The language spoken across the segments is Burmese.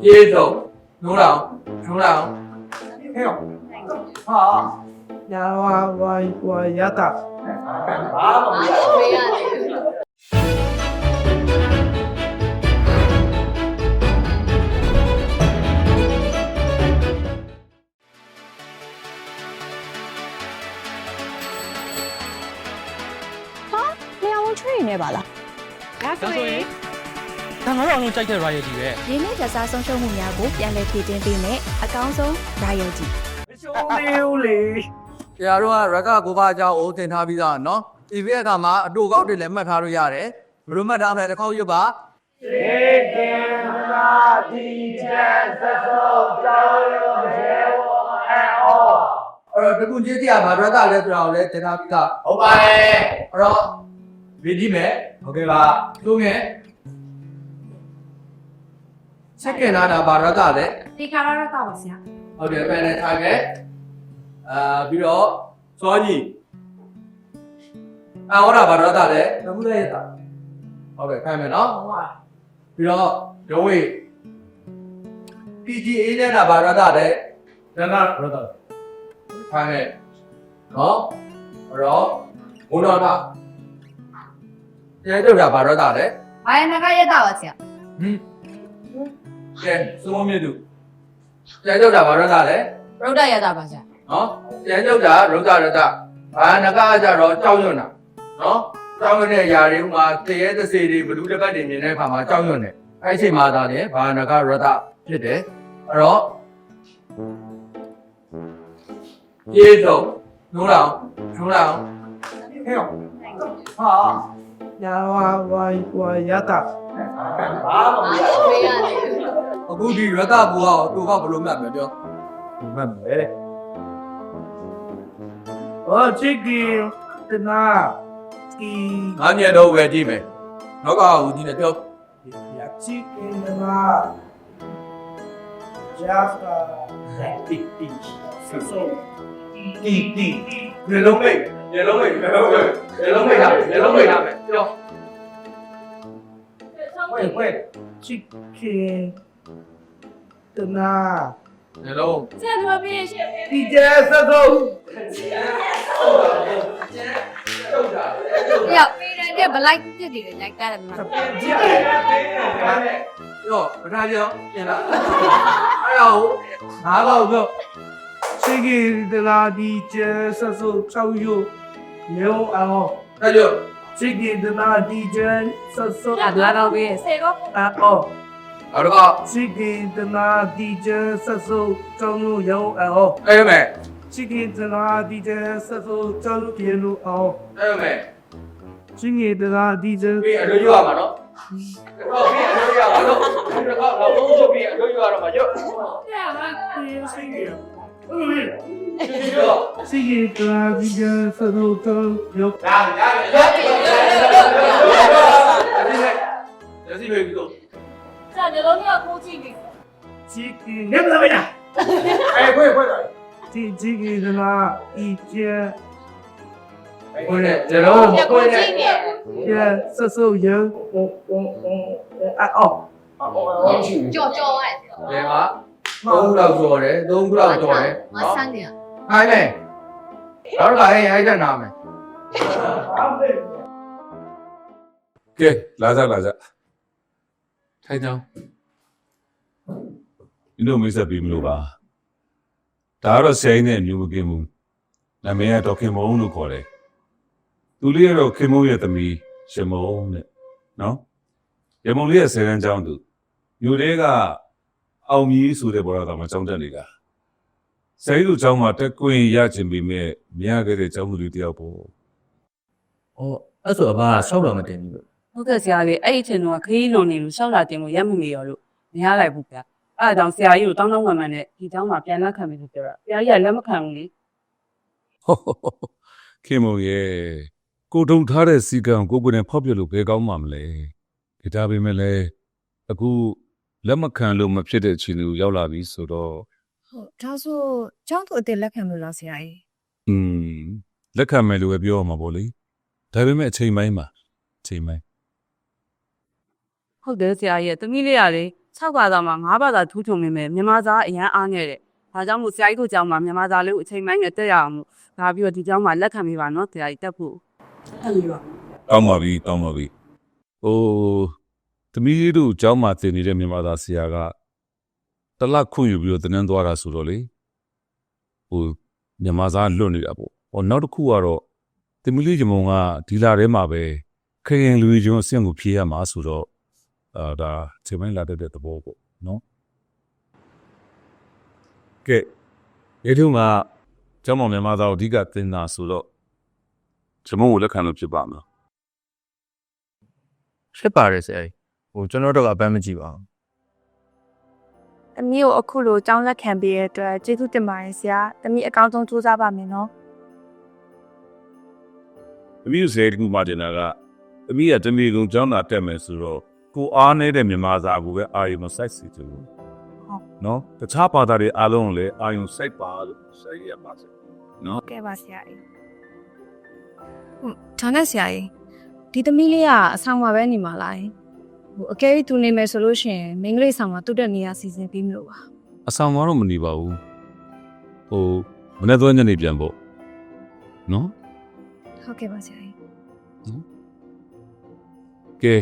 ပြေဆုံးနိုးလောင်နိုးလောင်ဟဲ့ဟာညာဝါဝါဝါရတာဘာမှမရမေးရတယ်လျှော်ဝန် tree နေပါလားဒါဒါဆိုဆိုရရင်င် ဒါငါတို့အလုံးကြိုက်တဲ့ royalty ပဲရင်းနှီးကြစားဆုံးရှုံးမှုများကိုပြန်လည်ဖြည့်တင်းပေးမယ်အကောင်းဆုံး royalty ရှုံးလေးဦးလေဆရာတို့ကရကကိုပါအကြောင်းကိုသင်ထားပြီးသားနော်ဒီဘက်အခါမှာအတူကောက်တွေလည်းမှတ်ထားလို့ရတယ်ဘယ်လိုမှတ်ထားမလဲတစ်ခေါက်ရွတ်ပါေကင်လာဒီချက်သသောတောင်းရရေဝအောအဲ့တော့တကူကြီးတရားမှာရကလည်းပြောင်းလဲသင်ထားပြီးသားဟုတ်ပါတယ်အဲ့တော့ဗီဒီမယ်ဟုတ်ကဲ့ပါသူငယ် စက္ကနာတာဘာရကလဲဒီခါရတော့တော့ပါဆရာဟုတ်တယ်ပဲနဲ့ထားခဲ့အာပြီးတော့စောကြီးအာဟောတာဘာတော့တာလဲနမှုလေးရတာဟုတ်ကဲ့ခိုင်းမယ်နော်ပြီးတော့ဒုံးဝေး PGA နဲ့တာဘာတော့တာလဲနနာရောတာခိုင်းမယ်နော်အဲ့တော့ဘုံတော်တာကျေတော့တာဘာတော့တာလဲဘာရနကရက်တော့ပါဆရာဟင် ကဲစုံမမြတ်သူကျေတော့တာဘာတော့တာလဲရုတ်တရက်တော့ပါဆရာနော်ပြန်ကြောက်တာရုပ်တာရတဘာနကကြတော့ကြောက်ရွံ့တာနော်ကြောက်ရွံ့တဲ့ຢာတွေဥမာတရေတစေတွေဘလူးတစ်ပတ်တွေမြင်တဲ့အခါမှာကြောက်ရွံ့တယ်အဲ့ဒီအချိန်မှာသာလေဘာနကရတဖြစ်တယ်အဲ့တော့ပြေဆုံးနိုးလောင်နိုးလောင်ဟဲ့ဟာညာဝါဝါဝါရတာဘာမှမရမေးရတယ် အခုဒီရတဘူကတူကဘလို့မှတ်မယ်ပြောမှတ်မယ်အော်ချစ်ကင်တနာစကီငါမြတ်တော့ပဲကြည့်မယ်နောက်ကဟူဒီနဲ့ပြောရချစ်ကင်တနာဂျာစတာတီတီဆိုဆိုတီတီရေလုံးမိတ်ရေလုံးမိတ်ရေလုံးမိတ်ရေလုံးမိတ်တာရေလုံးမိတ်တာပဲပြောဝဲဝဲချစ်ကင် တနာရေလုံးဆရာတို့ပြေးရှင်းဒီကျဲစသောထုတ်တာပြရောက်ပြေးတဲ့ဘလိုက်ဖြစ်နေတယ်လိုက်တာတယ်မှာကြည့်ရတယ်ရောပထမပြောပြန်လာအဲ့ဒါကိုငါးကောက်ပြောချစ်ကင်တနာဒီကျဲစသောချောက်ယိုမြောအောင်အဲ့ပြောချစ်ကင်တနာဒီကျဲစသောဆရာတို့တော့ပြေးစေကောအော် အဲ့တော့ချစ်ကင်တနာဒီကျဲစသောချောက်ယိုရောအောင်အဲ့မဲ့ချစ်ကင်တနာဒီကျဲစသောချောက်ပြေလို့အောင်အဲ့မဲ့ချစ်ကင်တနာဒီကျဲပြီးအလို့ရမှာနော်တော့ပြီးအလို့ရမှာတော့ဒီကောက်တော့ဘုံချုပ်ပြီးအလို့ရတော့မှာရောဆရာကချစ်ကင်ဒီတော့ချစ်ကင်တနာဒီကျဲစသောချောက်ယိုဒါဒါရောပြီရစီပဲပြီးတော့ဆရာ တို့ကကိုကြည့်နေချစ်ကင်နေမလားဗျာအဲ့ခွေခွေဒီချစ်ကင်တနာဒီကျဲခွေနဲ့ဇလုံးဆရာကိုကြည့်နေကျဲစသောယောအော်ကြော်ကြော်လိုက်ဘယ်မှာ3ခုလောက်ကျော်တယ်3ခုလောက်ကျော်တယ်မနော်ဆန်းနေဟိုင်းမယ်တော့ကဟဲ့ဟိုင်းတဲ့နာမယ်ကဲလာကြလာကြ ထိုင်ကြအောင်ဒီလိုမိတ်ဆက်ပြီးမလို့ပါဒါကတော့ဆယ်ရင်းနဲ့အမျိုးမကင်းဘူးနာမည်ကတော့ခင်မုံလို့ခေါ်တယ်သူလေးကတော့ခင်မုံရဲ့သမီးရမုံတဲ့နော်ရမုံလေးရဲ့ဆယ်ရန်ကျောင်းသူမျိုးလေးကအောင်ကြီးဆိုတဲ့ဘောရကမှကျောင်းတက်နေတာဆယ်ရီတို့ကျောင်းမှာတက်ကွင်းရချင်ပြီးမဲ့မရခဲ့တဲ့ကျောင်းသူလေးတယောက်ပေါ့။အော်အဲ့ဆိုအဘကဆောက်တော့မတင်ဘူးလို့ ဟုတ်ကဲ့ဆရာကြီးအဲ့ဒီအချိန်တော့ခရီးလွန်နေလို့ရှောက်လာတင်လို့ရက်မှုနေရောလို့မရလိုက်ဘူးဗျအဲ့ဒါကြောင့်ဆရာကြီးကိုတောင်းတောင်းဝမ်ဝမ်နဲ့ဒီတောင်းမှာပြန်လက်ခံမယ်လို့ပြောတာဆရာကြီးကလက်မခံဘူးလေခင်မုံရဲ့ကိုထုံထားတဲ့စီကံကိုကိုယ်နဲ့ဖောက်ပြလို့ဘယ်ကောင်းမှမလဲဒီဒါပေမဲ့လည်းအခုလက်မခံလို့မဖြစ်တဲ့အခြေအနေကိုရောက်လာပြီဆိုတော့ဟုတ်ဒါဆိုကျောင်းသူအစ်လက်ခံလို့လားဆရာကြီးอืมလက်ခံမယ်လို့ပဲပြောရမှာပေါ့လေဒါပေမဲ့အချိန်ပိုင်းမှာအချိန်ပိုင်း ဟုတ်တယ်ဆရာကြီးကသမီးလေးကလေ6ဘာသာမှာ9ဘာသာထူးထွန်နေမယ်မြန်မာစာအရန်အားငယ်တယ်ဒါကြောင့်မို့ဆရာကြီးတို့ကြောင်းမှာမြန်မာစာလေးကိုအချိန်ပိုင်းနဲ့တက်ရအောင်လို့ဒါပြီးတော့ဒီကြောင်းမှာလက်ခံပေးပါနော်ဆရာကြီးတက်ဖို့အဲ့လိုပါတောင်းပါပြီတောင်းပါပြီဟိုသမီးတို့ကျောင်းမှာသင်နေတဲ့မြန်မာသားဆရာကတစ်လခွင့်ယူပြီးတော့တင်းနှန်းသွားတာဆိုတော့လေဟိုမြန်မာသားလွတ်နေတာပေါ့ဟောနောက်တစ်ခုကတော့သမီးလေးဂျမုံကဒီလာထဲမှာပဲခရင်လူကြီးကျွန်းအဆင့်ကိုဖြေးရမှာဆိုတော့ အာဒါချိန်ပိုင်းလာတတ်တဲ့သဘောပေါ့နော်ကဲရေထုံမှာကျောင်းမှာမြန်မာသားကိုအဓိကသင်တာဆိုတော့ဂျမုံကိုလက်ခံလို့ဖြစ်ပါမလားဖြစ်ပါတယ်ဆရာကြီးဟိုကျွန်တော်တို့ကအပန်းမကြည့်ပါဘူး။တမီးကိုအခုလိုကြောင်းလက်ခံပေးတဲ့အတွက်ကျေးဇူးတင်ပါတယ်ဆရာ။တမီးအကောင်းဆုံးစူးစမ်းပါမယ်နော်။သမီးတို့ဇေတကူမှတင်တာကသမီးကတမီကုံကျောင်းသာတက်မယ်ဆိုတော့ ကိုအားနေတဲ့မြန်မာစာကိုပဲအာယုံမစိုက်စီတူဘူး။နော်တခြားဘာသာတွေအားလုံးကိုလည်းအာယုံစိုက်ပါလို့ဆက်ရပါစေ။။ဟုတ်ကဲ့ပါဆရာကြီးဟုတ်ဒါနဲ့ဆရာကြီးဒီသမီးလေးကအဆောင်မှာပဲနေမှာလားဟိုအကယ်၍သူနေမယ်ဆိုလို့ရှိရင်မင်္ဂလိဆောင်မှာတူတဲ့နေရာစီစဉ်ပြီးမလို့ပါအဆောင်မှာတော့မနေပါဘူး။ဟိုမနေ့သွဲညနေပြန်ပေါ့။နော်ဟုတ်ကဲ့ပါဆရာကြီး။ကဲ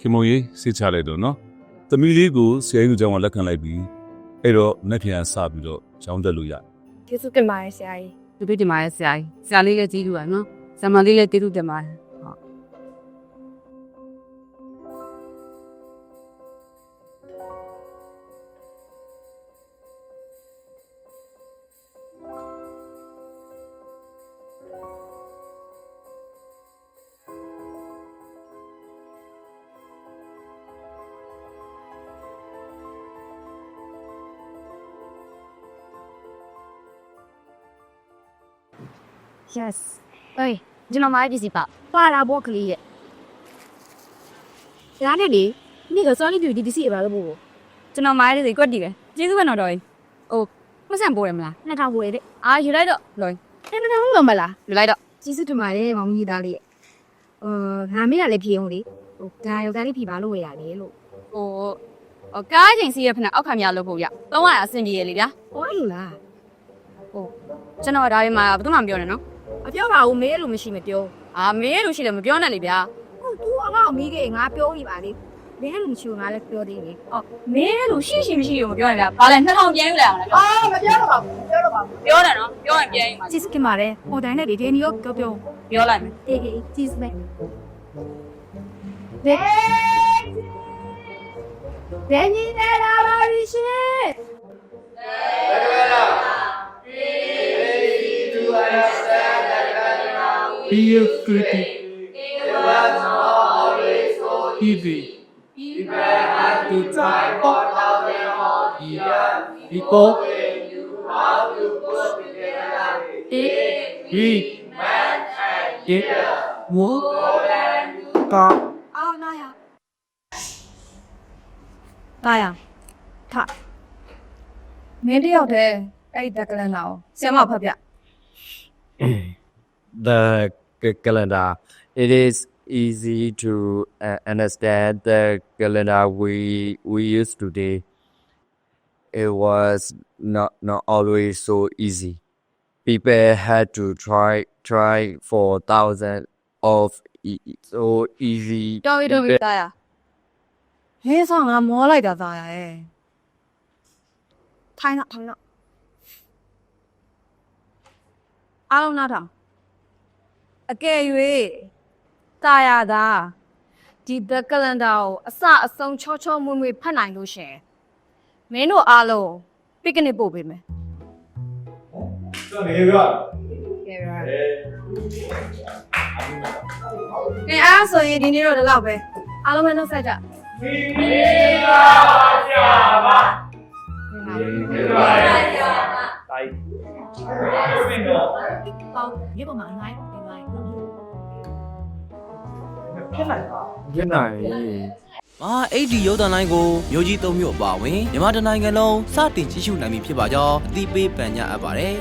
ခင်မုံကြီးစိတ်ချလိုက်တော့နော်။သမီးလေးကိုဆရာကြီးကကျောင်းမှာလက်ခံလိုက်ပြီးအဲ့တော့နှစ်ပြန်စပြီးတော့ကျောင်းတက်လို့ရတယ်။ကျေးဇူးတင်ပါတယ်ဆရာကြီးဒီပြတင်ပါရဲ့ဆရာကြီးဆရာလေးလည်းကျေးဇူးပါနော်ဆရာမလေးလည်းကျေးဇူးတင်ပါတယ် Yes ဟေးကျွန်တော်မိုင်းပစ္စည်းပါပါလာဘောကလေးရဲ့ဒါနဲ့လေနေ့ကစောလေးပြူဒီပစ္စည်းအပါလို့ပို့ကျွန်တော်မိုင်းလေးစီကွက်တီပဲကျေးဇူးပဲတော့တော်ကြီးဟိုမဆန်ပိုးရမလားနှစ်ထောင်ပို့ရတဲ့အာယူလိုက်တော့လွန်နှစ်ထောင်လုံးမလားယူလိုက်တော့ကျေးဇူးတင်ပါတယ်မောင်ကြီးသားလေးရဲ့အာငါမေးရလည်းဖြေအောင်လေဟိုဒါယောက်ျားလေးဖြေပါလို့ဝယ်ရတယ်လို့ဟိုဟိုကားချိန်စီးရဖက်နဲ့အောက်ခံမြလို့ဖို့ရသုံးရအဆင်ပြေရလေဗျာဟောလို့လားကျွန်တော်ဒါတွေမှာဘယ်သူမှမပြောနဲ့နော် အပြောပါဘူးမေးလို့မရှိမပြောအာမေးလို့ရှိတယ်မပြောနဲ့လေဗျာဟုတ် तू အကောက်မိခဲ့ငါပြောနေပါလေမင်းလို့မရှိဘူးငါလည်းပြောသေးတယ်အော်မေးလို့ရှိရှိမရှိလို့မပြောနဲ့ဗျာဘာလဲ2000ပြန်ယူလိုက်အောင်လားအာမပြောတော့ပါဘူးပြောတော့ပါဘူးပြောတယ်နော်ပြောရင်ပြန်ယူမှာကျေးဇူးတင်ပါတယ်ဟိုတိုင်းနဲ့ဒီဒီနီရောပြောပြောပြောလိုက်မယ်တေးကြီးကျေးဇူးပဲဘယ်ဘယ်နေနေလာပါလိရှင် Be a critic. Easy. To type of Equal. Read. Get. Work. Got. အော်နာရတာရထမင်းတယောက်တည်းအဲ့ဒီတက်ကလန်လာကိုဆရာမဖတ်ပြ the c- calendar. It is easy to uh, understand the calendar we we use today. It was not not always so easy. People had to try try for thousands of e- so easy. တော်ပြီတော်ပြီတာရဟင်းဆောင်ငါမောလိုက်တာတာရရဲ့ထိုင်တော့ထိုင်တော့အားလုံးနားထောင် အကယ်၍တာရတာဒီဘက်ကလန်ဒါကိုအစအဆုံးချောချောမွေ့မွေ့ဖတ်နိုင်လို့ရှရင်မင်းတို့အားလုံးပစ်ကနစ်ပို့ပေးမယ် Dạ, ကဲအားဆိုရင်ဒီနေ့တော့ဒီလောက်ပဲအားလုံးပဲနှုတ်ဆက်ကြပေါင်းမြေပေါ်မှာ အနိုင်တင်လိုက် Good night. မာအဲ့ဒီရုပ်သံလိုင်းကိုမျိုးကြီးသုံးမျိုးအပါဝင်မြန်မာတိုင်းနိုင်ငံလုံးစတင်ကြည့်ရှုနိုင်ပြီဖြစ်ပါကြောင်းအသိပေးပန်ကြားအပ်ပါတယ်